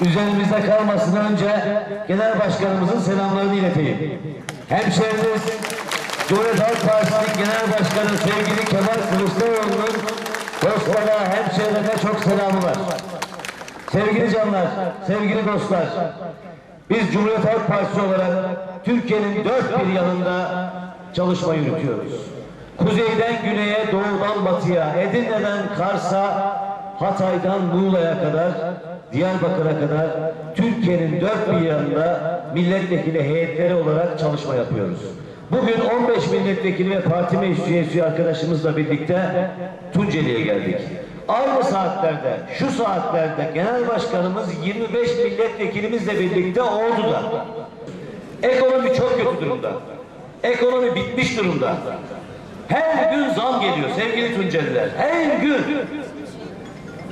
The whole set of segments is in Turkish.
üzerimizde kalmasından önce Genel Başkanımızın selamlarını ileteyim. Hemşehrimiz Cumhuriyet Halk Partisi Genel Başkanı sevgili Kemal Kılıçdaroğlu'nun dostlara, hemşehrilerine çok selamı var. Sevgili canlar, sevgili dostlar, biz Cumhuriyet Halk Partisi olarak Türkiye'nin dört bir yanında çalışma yürütüyoruz. Kuzeyden güneye, doğudan batıya, Edirne'den Kars'a, Hatay'dan Muğla'ya kadar, Diyarbakır'a kadar Türkiye'nin dört bir yanında milletvekili heyetleri olarak çalışma yapıyoruz. Bugün 15 milletvekili ve parti meclis üyesi arkadaşımızla birlikte Tunceli'ye geldik. Aynı saatlerde, şu saatlerde genel başkanımız 25 milletvekilimizle birlikte Ordu'da. Ekonomi çok kötü durumda. Ekonomi bitmiş durumda. Her gün zam geliyor sevgili Tunceliler. Her gün.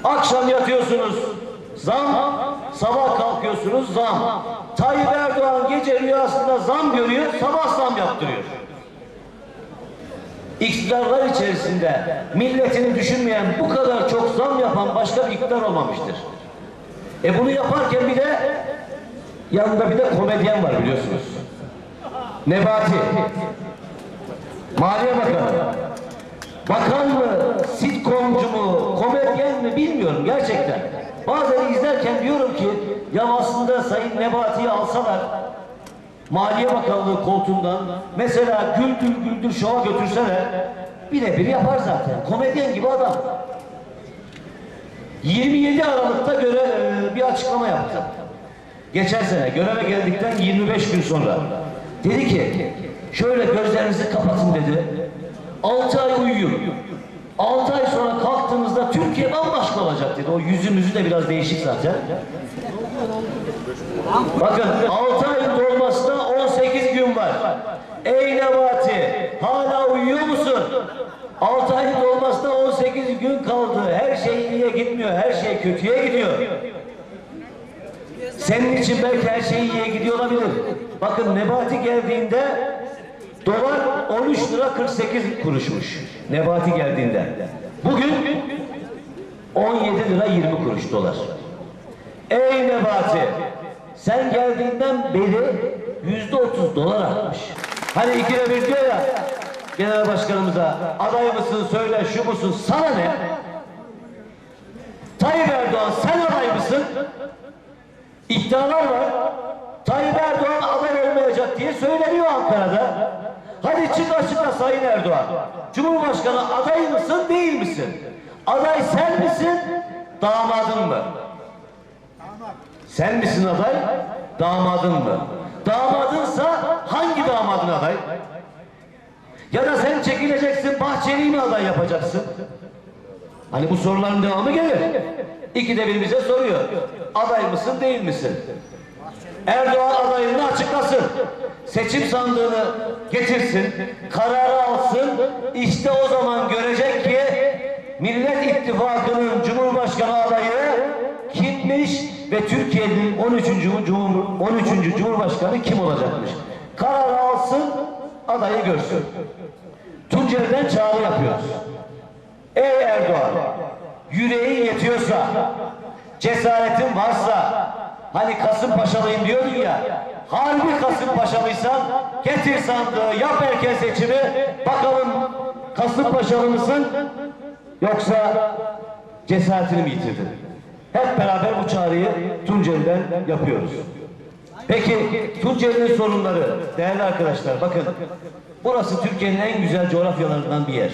Akşam yatıyorsunuz zam, sabah kalkıyorsunuz zam. Tayyip Erdoğan gece rüyasında zam görüyor, sabah zam yaptırıyor. İktidarlar içerisinde milletini düşünmeyen bu kadar çok zam yapan başka bir iktidar olmamıştır. E bunu yaparken bir de yanında bir de komedyen var biliyorsunuz. Nebati. Maliye Bakanı. Bakan mı, sitcomcu mu, komedyen bilmiyorum gerçekten. Bazen izlerken diyorum ki ya aslında Sayın Nebati'yi alsalar Maliye Bakanlığı koltuğundan mesela güldür güldür şova götürseler birebir yapar zaten. Komedyen gibi adam. 27 Aralık'ta göre e, bir açıklama yaptı. Geçen sene göreve geldikten 25 gün sonra. Dedi ki şöyle gözlerinizi kapatın dedi. 6 ay uyuyun. 6 ay sonra kalktığınızda Türkiye bambaşka olacak dedi. O yüzümüzü de biraz değişik zaten. Bakın 6 ayın dolmasına 18 gün var. Ey Nebati hala uyuyor musun? 6 ayın dolmasına 18 gün kaldı. Her şey iyiye gitmiyor. Her şey kötüye gidiyor. Senin için belki her şey iyiye gidiyor olabilir. Bakın Nebati geldiğinde dolar 13 lira 48 kuruşmuş. Nebati geldiğinde. Bugün 17 lira 20 kuruş dolar. Ey Nebati sen geldiğinden beri yüzde otuz dolar artmış. Hani ikide bir diyor ya genel başkanımıza aday mısın söyle şu musun sana ne? Tayyip Erdoğan sen aday mısın? İddialar var. Tayyip Erdoğan aday olmayacak diye söyleniyor Ankara'da. Sayın Erdoğan. Cumhurbaşkanı aday mısın değil misin? Aday sen misin? Damadın mı? Sen misin aday? Damadın mı? Damadınsa hangi damadın aday? Ya da sen çekileceksin Bahçeli'yi mi aday yapacaksın? Hani bu soruların devamı gelir. İkide bir bize soruyor. Aday mısın değil misin? Erdoğan adayını açıklasın. Seçim sandığını getirsin. Kararı alsın. İşte o zaman görecek ki Millet İttifakı'nın Cumhurbaşkanı adayı kimmiş ve Türkiye'nin 13. Cumhur 13. Cumhurbaşkanı kim olacakmış? Kararı alsın, adayı görsün. Tunceli'den çağrı yapıyoruz. Ey Erdoğan, yüreğin yetiyorsa, cesaretin varsa, hani Kasımpaşalıyım diyordun ya, harbi Kasımpaşalıysan getir sandığı, yap erken seçimi, bakalım Kasımpaşalı mısın yoksa cesaretini mi yitirdin? Hep beraber bu çağrıyı Tunceli'den yapıyoruz. Peki Tunceli'nin sorunları değerli arkadaşlar bakın burası Türkiye'nin en güzel coğrafyalarından bir yer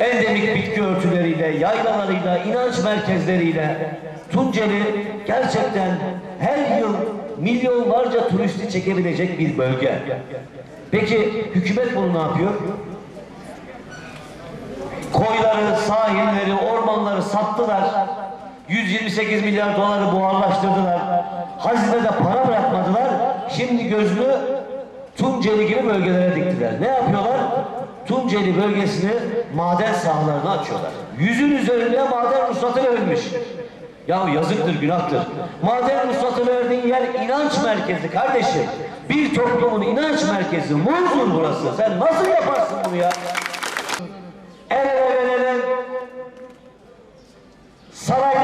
endemik bitki örtüleriyle, yaylalarıyla, inanç merkezleriyle Tunceli gerçekten her yıl milyonlarca turisti çekebilecek bir bölge. Peki hükümet bunu ne yapıyor? Koyları, sahilleri, ormanları sattılar. 128 milyar doları buharlaştırdılar. Hazinede para bırakmadılar. Şimdi gözünü Tunceli gibi bölgelere diktiler. Ne yapıyorlar? Tunceli bölgesini maden sahalarına açıyorlar. Yüzün üzerinde maden ruhsatı verilmiş. Ya yazıktır, günahtır. Maden ruhsatı verdiğin yer inanç merkezi kardeşim. Bir toplumun inanç merkezi. Muzur burası. Sen nasıl yaparsın bunu ya? El ele verelen saray